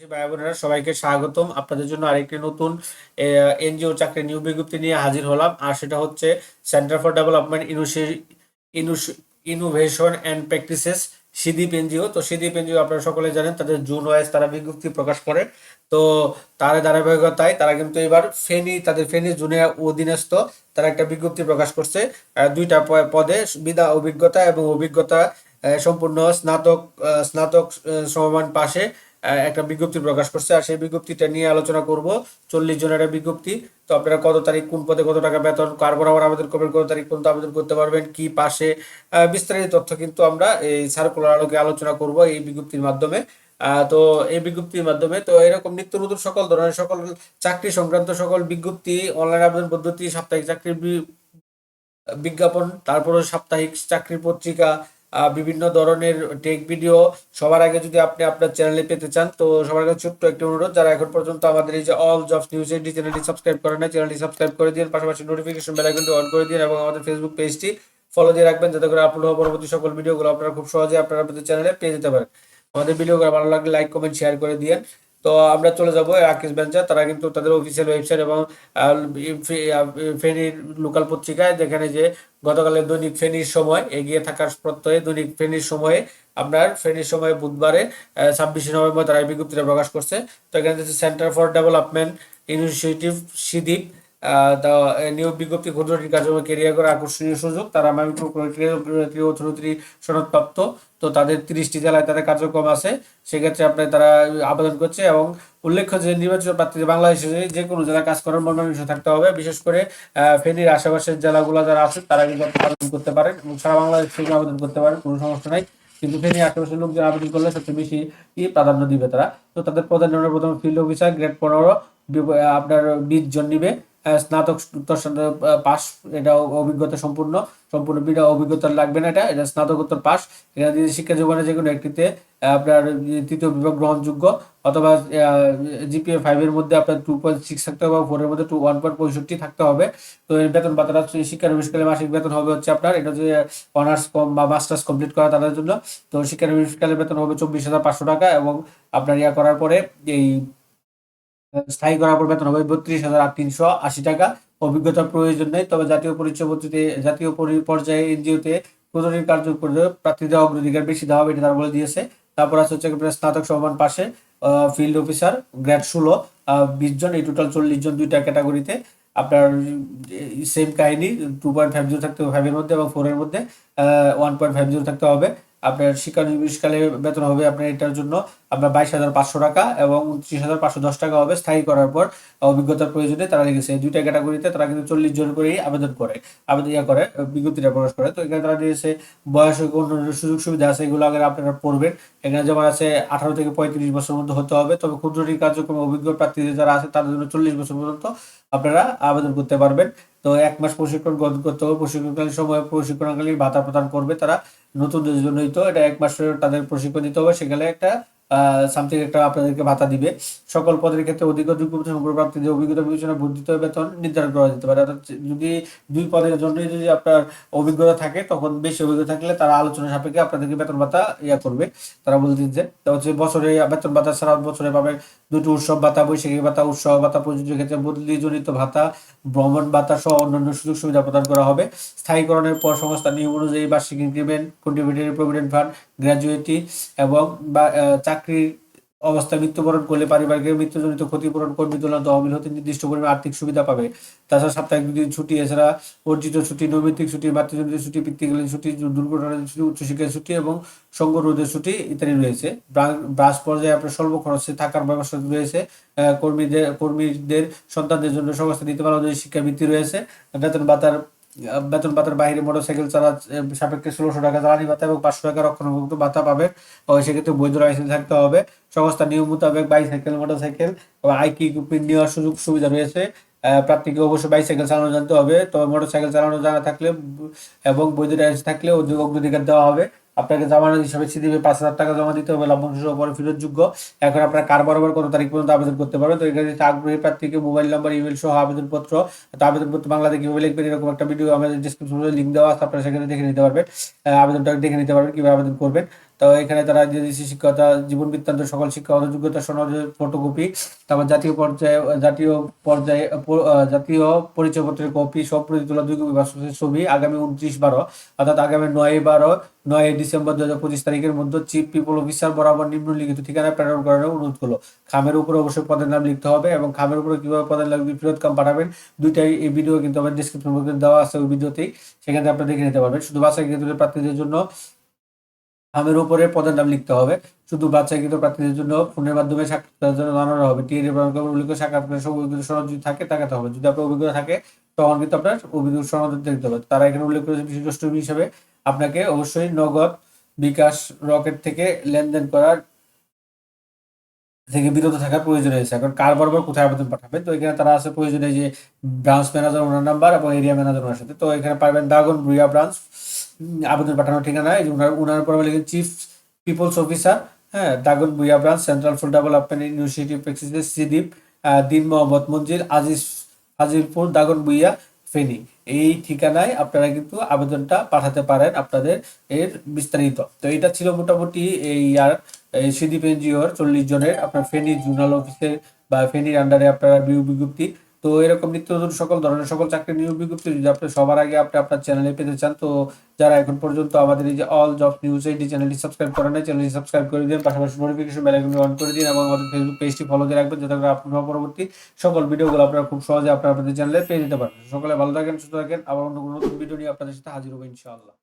ভাই বোনেরা, সবাইকে স্বাগতম। আপনাদের জন্য আরেকটি নতুন এনজিও চাকরি নিয়োগ বিজ্ঞপ্তি নিয়ে হাজির হলাম। আর সেটা হচ্ছে centre for development innovation and practices CDIP NGO. তো সিদ্বীপ এনজিও আপনারা সকলে জানেন, তাদের জুন ওয়াইজ তারা বিজ্ঞপ্তি প্রকাশ করে। তো তার ধারাবাহিকতায় তারা কিন্তু এবার ফেনী, তাদের ফেনী জুনে অধীনস্থ, তারা একটা বিজ্ঞপ্তি প্রকাশ করছে। দুইটা পদে, বিদা অভিজ্ঞতা এবং অভিজ্ঞতা সম্পূর্ণ স্নাতক স্নাতক সমমান পাশে। একটা বিজ্ঞপ্তি প্রকাশ করছে, আর সেই বিজ্ঞপ্তিটা নিয়ে আলোচনা করব। চল্লিশ জনের একটা বিজ্ঞপ্তি। তো আপনারা কত তারিখ, কোন পদে কত টাকা বেতন, কার বরাবর আবেদন করবেন, কত তারিখ পর্যন্ত আবেদন করতে পারবেন, কি পাশে বিস্তারিত তথ্য কিন্তু আমরা এই সার্কুলার আলোকে আলোচনা করব এই বিজ্ঞপ্তির মাধ্যমে। তো এই বিজ্ঞপ্তির মাধ্যমে তো এরকম নিত্য নতুন সকল ধরনের সকল চাকরি সংক্রান্ত সকল বিজ্ঞপ্তি অনলাইন আবেদন পদ্ধতি, সাপ্তাহিক চাকরির বিজ্ঞাপন, তারপরে সাপ্তাহিক চাকরির পত্রিকা বিভিন্ন ধরনের টেক ভিডিও সবার আগে যদি আপনি আপনার চ্যানেলে পেতে চান, তো সবার কাছে ছোট্ট একটি অনুরোধ, যারা এখন পর্যন্ত আমাদের এই যে অল জবস নিউজ এইটি চ্যানেলটি সাবস্ক্রাইব করেন না চ্যানেলটি সাবস্ক্রাইব করে দিন, পাশাপাশি নোটিফিকেশন বেল আইকনটি অন করে দিন এবং আমাদের ফেসবুক পেজটি ফলো দিয়ে রাখবেন, যাতে করে আপলোড হওয়া পরবর্তী সকল ভিডিওগুলো আপনারা খুব সহজে আপনারা আপনাদের চ্যানেলে পেয়ে যেতে পারেন। আমাদের ভিডিওগুলো ভালো লাগলে লাইক কমেন্ট শেয়ার করে দিন তো আমরা চলে যাব আকিস বেঞ্চার তারা কিন্তু তাদের অফিসিয়াল ওয়েবসাইট এবং ফেনীর লোকাল পত্রিকায় যেখানে যে গতকালের দৈনিক ফেনীর সময়, এগিয়ে থাকার প্রত্যয়ে দৈনিক ফেনীর সময়ে আপনার ফেনীর সময়ে বুধবারে ছাব্বিশে নভেম্বর তারা বিজ্ঞপ্তিটা প্রকাশ করছে। তো এখানে centre for development initiative CDIP নিয়োগ বিজ্ঞপ্তি ক্ষুদ্র কার্যক্রম কেরিয়ার করে আকর্ষণীয় সুযোগ। তারা মাইক্রো সনদপ্রাপ্ত। তো তাদের তিরিশটি জেলায় তাদের কার্যক্রম আছে। সেক্ষেত্রে আপনার তারা আবেদন করছে এবং উল্লেখ্য যে নির্বাচিত প্রার্থীদের বাংলাদেশে যে কোনো জেলায় কাজ করার মনোনীত থাকতে হবে। বিশেষ করে ফেনীর আশেপাশের জেলাগুলো যারা আছে, তারা কিন্তু আবেদন করতে পারেন এবং সারা বাংলাদেশ থেকে আবেদন করতে পারেন, কোনো সমস্যা নাই। কিন্তু ফেনী আশেপাশের লোকজন আবেদন করলে সবচেয়ে বেশি প্রাধান্য দিবে তারা। তো তাদের প্রধান প্রথম ফিল্ড অফিসার গ্রেড পনেরো আপনার বিশ জন নিবে। স্নাতক পাস এটা অভিজ্ঞতা সম্পূর্ণ। সম্পূর্ণ বিনা অভিজ্ঞতা লাগবে না এটা। এটা স্নাতকোত্তর পাস এটা দিয়ে শিক্ষা জীবনে যে কোনো একটিতে আপনার তৃতীয় বিভাগ গ্রহণযোগ্য। অথবা জিপিএ ফাইভের মধ্যে আপনার টু পয়েন্ট সিক্স থাকতে হবে ফোরের মধ্যে টু ওয়ান পয়েন্ট পঁয়ষট্টি থাকতে হবে। তো এর বেতন ভাতাটা হচ্ছে শিক্ষানবিশকালে মাসিক বেতন হবে হচ্ছে আপনার, এটা যে অনার্স কম বা মাস্টার্স কমপ্লিট করা তাদের জন্য। তো শিক্ষা শিক্ষানবিশকালে বেতন হবে চব্বিশ হাজার পাঁচশো টাকা এবং আপনার ইয়া করার পরে এই স্থায়ী করার পর বেতন হবে বত্রিশ হাজার তিনশো আশি টাকা। অভিজ্ঞতার প্রয়োজন নেই, তবে জাতীয় পরিচয় পদ্ধতিতে জাতীয় পরি- পর্যায়ে এনজিওতে প্রদানের কার্যক্রম করে প্রার্থীদের অগ্রাধিকার বেশি দেওয়া হবে এটা তারা বলে দিয়েছে। তারপর আছে হচ্ছে স্নাতক সমান পাশে ফিল্ড অফিসার গ্রেড ষোলো বিশ জন, এই টোটাল চল্লিশ জন দুইটা ক্যাটাগরিতে আপনার সেম কাহিনী টু পয়েন্ট ফাইভ জিরো থাকতে হবে ফাইভের মধ্যে এবং ফোরের মধ্যে ওয়ান পয়েন্ট ফাইভ জিরো থাকতে হবে। আপনার শিক্ষানবিশকালে বেতন হবে আপনার এটার জন্য আপনার বাইশ হাজার পাঁচশো টাকা এবং উনত্রিশ হাজার পাঁচশো দশ টাকা হবে। স্থায়ী করার পর অভিজ্ঞতার প্রয়োজনে তারা লিখেছে দুইটা ক্যাটাগরিতে তারা কিন্তু চল্লিশ জন করেই আবেদন করে, আবেদন ইয়া করে, বিজ্ঞপ্তিটা প্রকাশ করে। তো এখানে তারা দিয়েছে, বয়স অন্যান্য সুযোগ সুবিধা আছে, এগুলো আগে আপনারা পড়বেন। এখানে যেমন আছে, আঠারো থেকে পঁয়ত্রিশ বছর মধ্যে হতে হবে। তবে ক্ষুদ্র ঋণ কার্যক্রমে অভিজ্ঞ প্রার্থীদের যারা আছে, তাদের জন্য চল্লিশ বছর পর্যন্ত আপনারা আবেদন করতে পারবেন। তো এক মাস প্রশিক্ষণ গ্রহণ করতে হবে। প্রশিক্ষণকালীন সময় প্রশিক্ষণকালীন ভাতা প্রদান করবে তারা। নতুন জন্যই তো এটা এক মাসের তাদের প্রশিক্ষণ দিতে হবে। সেখানে একটা সামথিং একটা আপনাদেরকে ভাতা দিবে। সকল পদের ক্ষেত্রে অধিক যোগ্যতা সম্পর্ক প্রাপ্তিদের অভিজ্ঞতা বিবেচনা বর্ধিত বেতন নির্ধারণ করা যেতে পারে। অর্থাৎ যদি দুই পদের জন্য যদি আপনার অভিজ্ঞতা থাকে, তখন বেশি অভিজ্ঞতা থাকলে তারা আলোচনা সাপেক্ষে আপনাদেরকে বেতন ভাতা ইয়া করবে। তারা বলে দিচ্ছে তা হচ্ছে বছরে বেতন ভাতা ছাড়া বছরে পাবেন দুটি উৎসব, ভাতা বৈশাখী ভাতা, উৎসব ভাতা, প্রযোজ্য ক্ষেত্রে বদলিজনিত ভাতা, ভ্রমণ ভাতা সহ অন্যান্য সুযোগ সুবিধা প্রদান করা হবে। স্থায়ীকরণের পর সংস্থা নিয়ম অনুযায়ী বার্ষিক increment contributory provident fund gratuity এবং বা চাকরির অবস্থায় মৃত্যুবরণ করলে পারিবারিক মৃত্যুজনিত ক্ষতিপূরণ, কর্মী তুলনা তহবিল হতে নির্দিষ্ট পরিমাণ আর্থিক সুবিধা পাবে। তাছাড়া সাপ্তাহিক দুদিন ছুটি, এছাড়া অর্জিত ছুটি, নৈমিত্তিক ছুটি মাতৃজনিত ছুটি পিতৃকালীন ছুটি, দুর্ঘটনার ছুটি উচ্চশিক্ষার ছুটি এবং সংগরোধের ছুটি ইত্যাদি রয়েছে। ব্রা- ব্রাস পর্যায়ে আপনার স্বল্প খরচে থাকার ব্যবস্থা রয়েছে। কর্মীদের কর্মীদের সন্তানদের জন্য সংস্থা পারা অনুযায়ী শিক্ষাবৃত্তি রয়েছে। বেতন ভাতার বেতন ভাতার বাইরে মোটরসাইকেল চালা সাপেক্ষে ষোলোশো টাকা জ্বালানি ভাতা এবং পাঁচশো টাকা রক্ষণাবেক্ষণ ভাতা পাবে। সেক্ষেত্রে বৈধ লাইসেন্স থাকতে হবে। সংস্থা নিয়ম মোতাবেক বাইসাইকেল মোটরসাইকেল আইকি ইকুইপমেন্ট নেওয়ার সুযোগ সুবিধা রয়েছে। প্রার্থীকে অবশ্যই বাইসাইকেল চালানো জানতে হবে। তবে মোটরসাইকেল চালানো জানা থাকলে এবং বৈধ লাইসেন্স থাকলে অধিক অগ্রাধিকার দেওয়া হবে। আপনাকে জামানত হিসাবে সিদিবে পাঁচ হাজার টাকা জমা দিতে হবে লভ্যাংশ সহ পরে ফেরতযোগ্য। এখন আপনার কার বরাবর কোনো তারিখ পর্যন্ত আবেদন করতে পারবেন? তো এখানে আগ্রহী প্রার্থীকে মোবাইল নাম্বার, ইমেল সহ আবেদনপত্র, তো আবেদনপত্র বাংলাতে কীভাবে লিখবেন এরকম একটা ভিডিও আমাদের ডিসক্রিপশনে লিঙ্ক দেওয়া আছে, আপনারা সেখানে দেখে নিতে পারবেন। আবেদনটা দেখে নিতে পারবেন, কীভাবে আবেদন করবেন। তো এখানে তারা শিক্ষকতা, জীবন বৃত্তান্ত, সকল শিক্ষা যোগ্যতা সনদের ফটোকপি, তারপর জাতীয় পর্যায়ে জাতীয় পর্যায়ে জাতীয় পরিচয়পত্রের কপি সব প্রতি তোলা দুই কপি ছবি আগামী উনত্রিশ বারো, অর্থাৎ আগামী নয় বারো, নয় ডিসেম্বর দু হাজার পঁচিশ তারিখের মধ্যে চিফ পিপল অফিসার বরাবর নিম্নলিখিত ঠিকানা প্রেরণ করার অনুরোধ করল। খামের উপরে অবশ্যই পদের নাম লিখতে হবে এবং খামের উপরে কীভাবে পদের নাম ফেরত কাম পাঠাবেন, দুইটাই এই ভিডিও কিন্তু আমার ডিসক্রিপশন বক্সে দেওয়া আছে ওই ভিডিওতেই সেখানে আপনি দেখে নিতে পারবেন। শুধু বাসায় কিন্তু প্রার্থীদের জন্য খামের উপরে পদের নাম লিখতে হবে। শুধু বাচ্চাকৃত প্রার্থীদের জন্য ফোনের মাধ্যমে সাক্ষাৎকারের জন্য জানানো হবে। টিএডি উল্লেখ সাক্ষাৎকারের সব অভিজ্ঞতা সনদ যদি থাকে তাকাতে হবে। যদি আপনার অভিজ্ঞতা থাকে, তখন কিন্তু আপনার অভিযোগ সনদ দেখতে হবে। তারা এখানে উল্লেখ করেছে বিশেষ দ্রষ্টব্য হিসেবে। আপনাকে অবশ্যই নগদ বিকাশ রকেট থেকে লেনদেন করার থেকে বিরত থাকার প্রয়োজন রয়েছে। এখন কার বরাবর কোথায় আবেদন পাঠাবেন? তো এখানে তারা আছে প্রয়োজনে যে ব্রাঞ্চ ম্যানেজার ওনার নাম্বার এবং এরিয়া ম্যানেজার ওনার সাথে। তো এখানে পাবেন দাগন ভুইয়া ব্রাঞ্চ আবেদন পাঠানোর ঠিকানা এই যে ওনার ওনার পরে লিখেন চিফ পিপলস অফিসার হ্যাঁ Dagan Bhuiyan branch central full development university president CDIP Din Mohammad Manjil Aziz আজিলপুর দাগন Bhuiyan Feni এই ঠিকানায় আপনারা কিন্তু আবেদনটা পাঠাতে পারেন আপনাদের এর বিস্তারিত। তো এটা ছিল মোটামুটি এই আর এই সিদ্বীপ এনজিওর চল্লিশ জনের। আপনার ফেনী জোনাল অফিসের বা ফেনীর আন্ডারে আপনার বিজ্ঞপ্তি তো এরকম নিত্য নতুন সকল ধরনের সকল চাকরি নিয়োগ বিজ্ঞপ্তি যদি আপনি সবার আগে আপনি আপনার চ্যানেলে পেতে চান, তো যারা এখন পর্যন্ত আমাদের এই যে অল জব নিউজ এইটি চ্যানেলটি সাবস্ক্রাইব করেন নাই চ্যানেলটি সাবস্ক্রাইব করে দিন, পাশাপাশি নোটিফিকেশন বেল আইকনটি অন করে দিন এবং আমাদের ফেসবুক পেজটি ফলো দিয়ে রাখবেন, যাতে করে আপনার পরবর্তী সকল ভিডিওগুলো আপনারা খুব সহজে আপনার আপনাদের চ্যানেলে পেয়ে যেতে পারেন। সকলে ভালো থাকেন, সুস্থ থাকেন, আবার অন্য কোনো নতুন ভিডিও নিয়ে আপনাদের সাথে হাজির হব ইনশাআল্লাহ।